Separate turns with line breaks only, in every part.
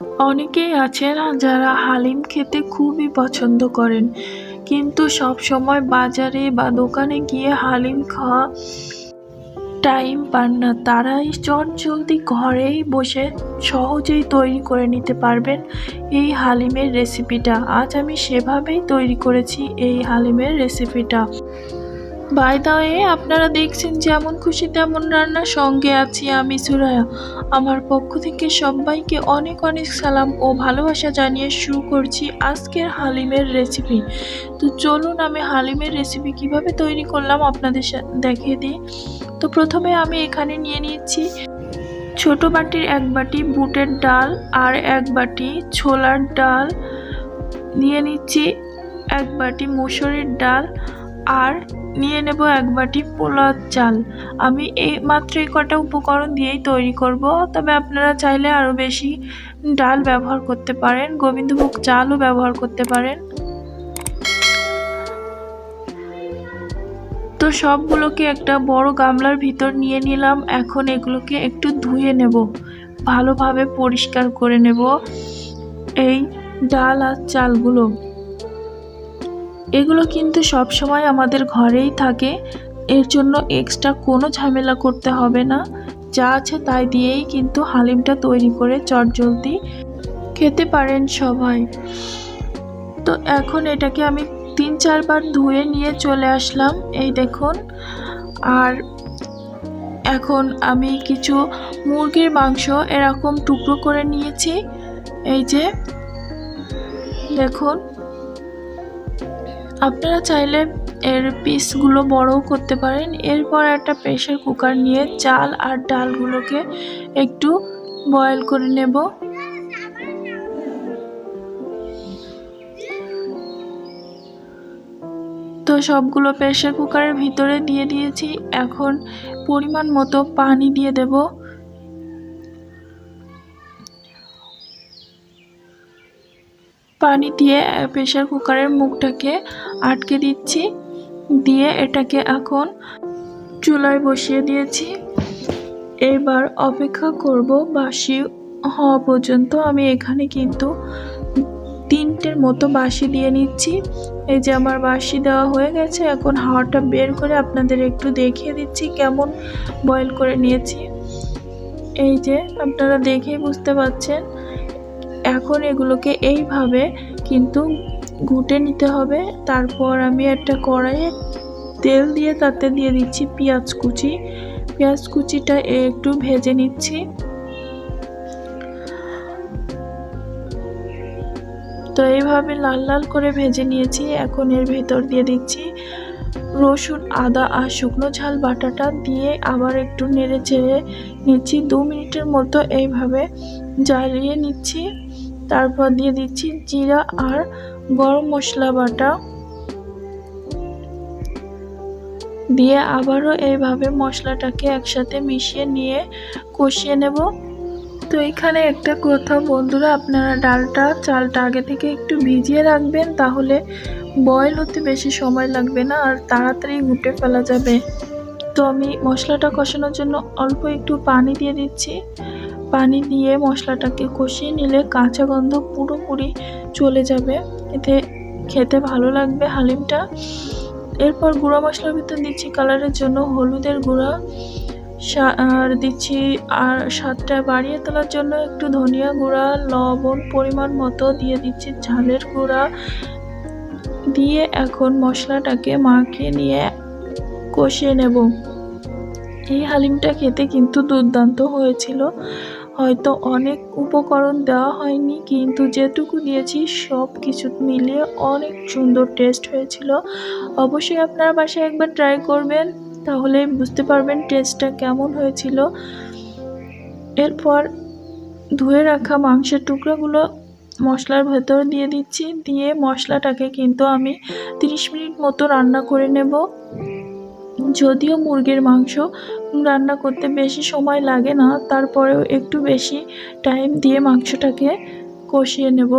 অনেকেই আছেন যারা হালিম খেতে খুবই পছন্দ করেন, কিন্তু সব সময় বাজারে বা দোকানে গিয়ে হালিম খাওয়া টাইম পান না। তারাই চট ঘরেই বসে সহজেই তৈরি করে নিতে পারবেন এই হালিমের রেসিপিটা আজ আমি সেভাবেই তৈরি করেছি এই হালিমের রেসিপিটা বাই দা ওয়ে আপনারা দেখছেন যেমন খুশি তেমন রান্নার সঙ্গে আছি আমি সুরায়া আমার পক্ষ থেকে সবাইকে অনেক অনেক সালাম ও ভালোবাসা জানিয়ে শুরু করছি আজকের হালিমের রেসিপি তো চলুন আমি হালিমের রেসিপি কীভাবে তৈরি করলাম আপনাদের দেখিয়ে দিই। তো প্রথমে আমি এখানে নিয়ে নিচ্ছি ছোট বাটির এক বাটি বুটের ডাল আর এক বাটি ছোলার ডাল। নিয়ে নিচ্ছি এক বাটি মুসুরির ডাল আর নিয়ে নেব এক বাটি পোলার চাল। আমি এই মাত্র এই কটা উপকরণ দিয়েই তৈরি করব, তবে আপনারা চাইলে আরও বেশি ডাল ব্যবহার করতে পারেন, গোবিন্দভোগ চালও ব্যবহার করতে পারেন। তো সবগুলোকে একটা বড় গামলার ভিতর নিয়ে নিলাম, এখন এগুলোকে একটু ধুয়ে নেব, ভালোভাবে পরিষ্কার করে নেব এই ডাল আর চালগুলো। এগুলো কিন্তু সব সময় আমাদের ঘরেই থাকে। এর জন্য এক্সট্রা কোনো ঝামেলা করতে হবে না। যা আছে তাই দিয়েই কিন্তু হালিমটা তৈরি করে চটজলদি খেতে পারেন সবাই। তো এখন এটাকে আমি তিন চারবার ধুয়ে নিয়ে চলে আসলাম, এই দেখুন। আর এখন আমি কিছু মুরগির মাংস এরকম টুকরো করে নিয়েছি। এই যে, দেখুন। আপনারা চাইলে এর পিসগুলো বড়ও করতে পারেন। এরপর একটা প্রেশার কুকার নিয়ে চাল আর ডালগুলোকে একটু বয়েল করে নেব। তো সবগুলো প্রেশার কুকারের ভিতরে দিয়ে দিয়েছি। এখন পরিমাণ মতো পানি দিয়ে দেব। পানি দিয়ে প্রেশার কুকারের মুখটাকে আটকে দিচ্ছি। দিয়ে এটাকে এখন চুলায় বসিয়ে দিয়েছি। এবার অপেক্ষা করব বাসি হওয়া পর্যন্ত। আমি এখানে কিন্তু তিনটের মতো বাসি দিয়ে নিচ্ছি। এই যে আমার বাসি দেওয়া হয়ে গেছে, এখন হাওয়াটা বের করে আপনাদের একটু দেখিয়ে দিচ্ছি কেমন বয়েল করে নিয়েছি। এই যে আপনারা দেখেই বুঝতে পারছেন এখন এগুলোকে এইভাবে কিন্তু ঘুটে নিতে হবে। তারপর আমি একটা কড়াইয়ে তেল দিয়ে তাতে দিয়ে দিচ্ছি পেঁয়াজ কুচি। পেঁয়াজ কুচিটা একটু ভেজে নিচ্ছি। তো এইভাবে লাল লাল করে ভেজে নিয়েছি। এখন এর ভেতর দিয়ে দিচ্ছি রসুন, আদা আর শুকনো ঝাল বাটাটা দিয়ে আবার একটু নেড়ে চেড়ে নিচ্ছি। দু মিনিটের মতো এইভাবে জ্বালিয়ে নিচ্ছি। তারপর দিয়ে দিচ্ছি জিরা আর গরম মশলা বাটা। দিয়ে আবারও এইভাবে মশলাটাকে একসাথে মিশিয়ে নিয়ে কষিয়ে নেব। তো এখানে একটা কথা, বন্ধুরা, আপনারা ডালটা, চালটা আগে থেকে একটু ভিজিয়ে রাখবেন, তাহলে বয়েল হতে বেশি সময় লাগবে না আর তাড়াতাড়ি ঘুটে ফেলা যাবে। তো আমি মশলাটা কষানোর জন্য অল্প একটু পানি দিয়ে দিচ্ছি। পানি দিয়ে মশলাটাকে কষিয়ে নিলে কাঁচা গন্ধ পুরোপুরি চলে যাবে। এতে খেতে ভালো লাগবে হালিমটা। এরপর গুঁড়া মশলার ভিতর দিচ্ছি কালারের জন্য হলুদের গুঁড়া আর দিচ্ছি, আর স্বাদটা বাড়িয়ে তোলার জন্য একটু ধনিয়া গুঁড়া, লবণ পরিমাণ মতো দিয়ে দিচ্ছি ঝালের গুঁড়া। দিয়ে এখন মশলাটাকে মাখিয়ে নিয়ে কষিয়ে নেব। এই হালিমটা খেতে কিন্তু দুর্দান্ত হয়েছিল। হয়তো অনেক উপকরণ দেওয়া হয়নি, কিন্তু যেটুকু দিয়েছি সব কিছু মিলিয়ে অনেক সুন্দর টেস্ট হয়েছিল। অবশ্যই আপনারা বাসায় একবার ট্রাই করবেন, তাহলে বুঝতে পারবেন টেস্টটা কেমন হয়েছিল। এরপর ধুয়ে রাখা মাংসের টুকরাগুলো মশলার ভেতর দিয়ে দিচ্ছি, দিয়ে মশলাটাকে কিন্তু আমি তিরিশ মিনিট মতো রান্না করে নেব। যদিও মুরগির মাংস রান্না করতে বেশি সময় লাগে না, তারপরেও একটু বেশি টাইম দিয়ে মাংসটাকে কষিয়ে নেব।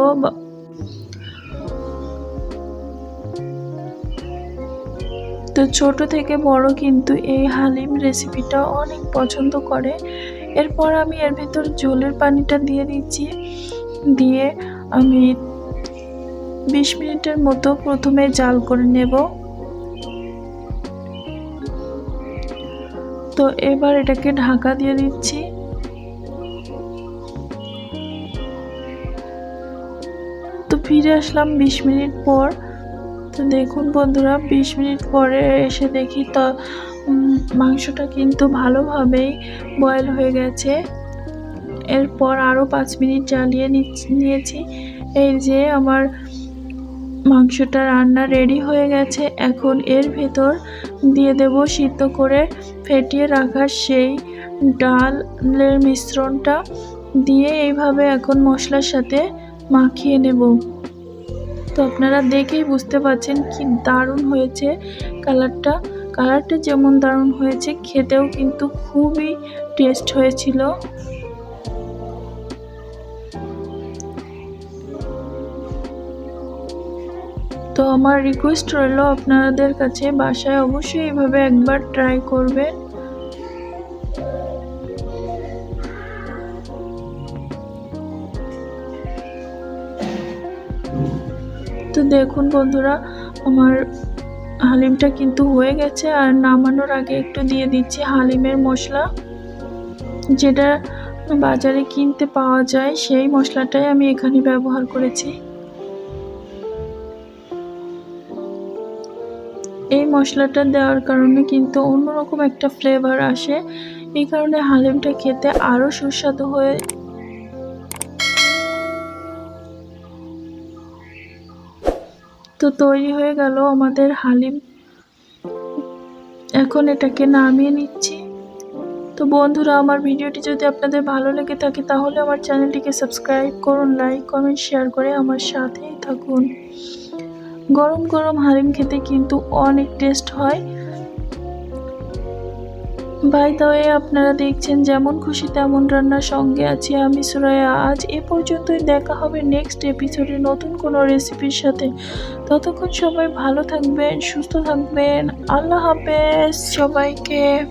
তো ছোট থেকে বড় কিন্তু এই হালিম রেসিপিটা অনেক পছন্দ করে। এরপর আমি এর ভিতর জলের পানিটা দিয়ে দিচ্ছি। দিয়ে আমি বিশ মিনিটের মতো প্রথমে জাল করে নেব। তো এবার এটাকে ঢাকা দিয়ে দিচ্ছি। তো ফিরে আসলাম বিশ মিনিট পর। তো দেখুন বন্ধুরা, বিশ মিনিট পরে এসে দেখি তো মাংসটা কিন্তু ভালোভাবেই বয়েল হয়ে গেছে। এরপর আরও পাঁচ মিনিট জ্বালিয়ে নিয়েছি। এই যে আমার মাংসটা রান্না রেডি হয়ে গেছে। এখন এর ভেতর দিয়ে দেব সিদ্ধ করে ফেটিয়ে রাখা সেই ডালের মিশ্রণটা দিয়ে এইভাবে এখন মশলার সাথে মাখিয়ে নেব। তো আপনারা দেখেই বুঝতে পারছেন কি দারুণ হয়েছে কালারটা। কালারটা যেমন দারুণ হয়েছে, খেতেও কিন্তু খুবই টেস্ট হয়েছিল। তো আমার রিকোয়েস্ট রইল আপনাদের কাছে, বাসায় অবশ্যই এইভাবে একবার ট্রাই করবেন। তো দেখুন বন্ধুরা, আমার হালিমটা কিন্তু হয়ে গেছে আর নামানোর আগে একটু দিয়ে দিচ্ছি হালিমের মশলা। যেটা বাজারে কিনতে পাওয়া যায়, সেই মশলাটাই আমি এখানে ব্যবহার করেছি। এই মশলাটা দেওয়ার কারণে কিন্তু অন্যরকম একটা ফ্লেভার আসে। এই কারণে হালিমটা খেতে আরও সুস্বাদু হয়ে তো তৈরি হয়ে গেল আমাদের হালিম। এখন এটাকে নামিয়ে নিচ্ছি। তো বন্ধুরা, আমার ভিডিওটি যদি আপনাদের ভালো লেগে থাকে, তাহলে আমার চ্যানেলটিকে সাবস্ক্রাইব করুন, লাইক, কমেন্ট, শেয়ার করে আমার সাথেই থাকুন। গরম গরম হালিম খেতে কিন্তু অনেক টেস্ট হয়। বাই দাওয়ে আপনারা দেখছেন যেমন খুশি তেমন রান্নার সঙ্গে আছি আমি সুরায়া আজ এ পর্যন্তই দেখা হবে নেক্সট এপিসোডে নতুন কোনো রেসিপির সাথে। ততক্ষণ সবাই ভালো থাকবেন, সুস্থ থাকবেন। আল্লাহ হাফেজ সবাইকে।